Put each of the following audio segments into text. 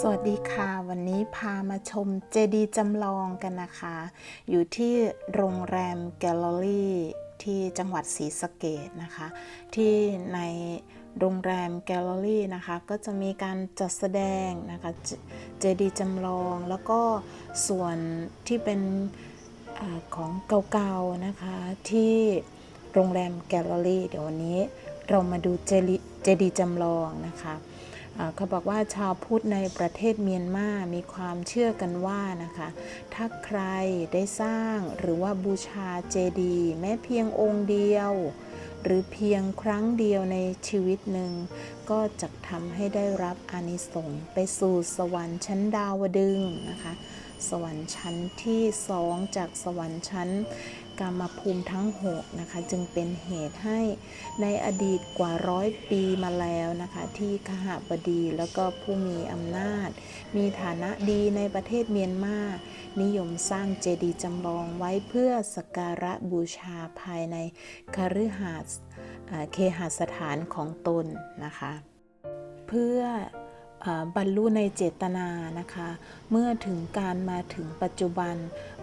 สวัสดีค่ะ วันนี้พามาชมเจดีจำลองกันนะคะ อยู่ที่โรงแรมแกลเลอรี่ ที่จังหวัดศรีสะเกดนะคะ ที่ในโรงแรมแกลเลอรี่นะคะ ก็จะมีการจัดแสดงนะคะเจดีจำลองแล้วก็ส่วนที่เป็นอของเก่าๆนะคะที่โรงแรมแกลเลอรี่ เดี๋ยววันนี้เรามาดูเจลิเจดีจำลองนะคะ เขาบอกว่าชาวพุทธในประเทศเมียนมา มีความเชื่อกันว่านะคะ ถ้าใครได้สร้างหรือว่าบูชาเจดีย์แม้เพียงองค์เดียว หรือเพียงครั้งเดียวในชีวิตหนึ่ง ก็จะทำให้ได้รับอานิสงส์ไปสู่สวรรค์ชั้นดาวดึงนะคะ สวรรค์ชั้นที่สองจากสวรรค์ชั้น กามภูมิทั้งหกนะคะ จึงเป็นเหตุให้ในอดีตกว่าร้อยปีมาแล้วนะคะ ที่ขหบดีแล้วก็ผู้มีอำนาจ มีฐานะดีในประเทศเมียนมา นิยมสร้างเจดีย์จำลองไว้เพื่อสักการะบูชาภายในคฤหาสน์เคหสถานของตนนะคะ เพื่อ บรรลุในเจตนานะคะ เมื่อถึงการมาถึงปัจจุบัน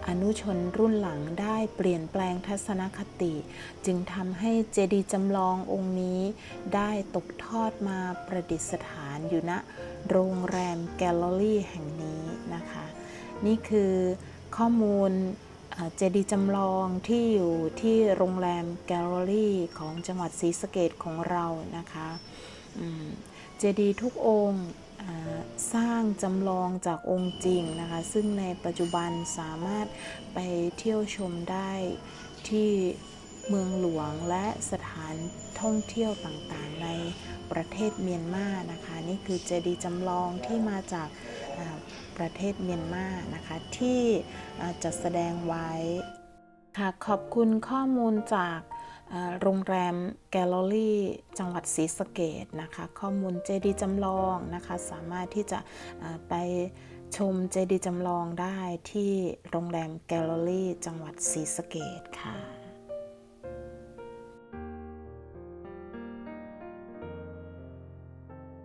อนุชนรุ่นหลังได้เปลี่ยนแปลงทัศนคติ จึงทำให้เจดีย์จำลององค์นี้ ได้ตกทอดมาประดิษฐานอยู่ณโรงแรมแกลเลอรี่แห่งนี้นะคะ นี่คือข้อมูลเจดีย์จำลองที่อยู่ที่โรงแรมแกลเลอรี่ของจังหวัดศรีสะเกดของเรานะคะ เจดีย์ทุกองค์สร้างจำลองจากองค์จริงนะคะ ซึ่งในปัจจุบันสามารถไปเที่ยวชมได้ที่เมืองหลวงและสถานท่องเที่ยวต่างๆ ในประเทศเมียนมานะคะ นี่คือเจดีย์จำลองที่มาจากประเทศเมียนมานะคะ ที่จัดแสดงไว้ค่ะขอบคุณข้อมูลจาก โรงแรมแกลเลอรี่จังหวัดศรีสะเกดนะคะ ข้อมูลเจดีจำลองนะคะ สามารถที่จะไปชมเจดีจำลองได้ที่โรงแรมแกลเลอรี่จังหวัดศรีสะเกดค่ะ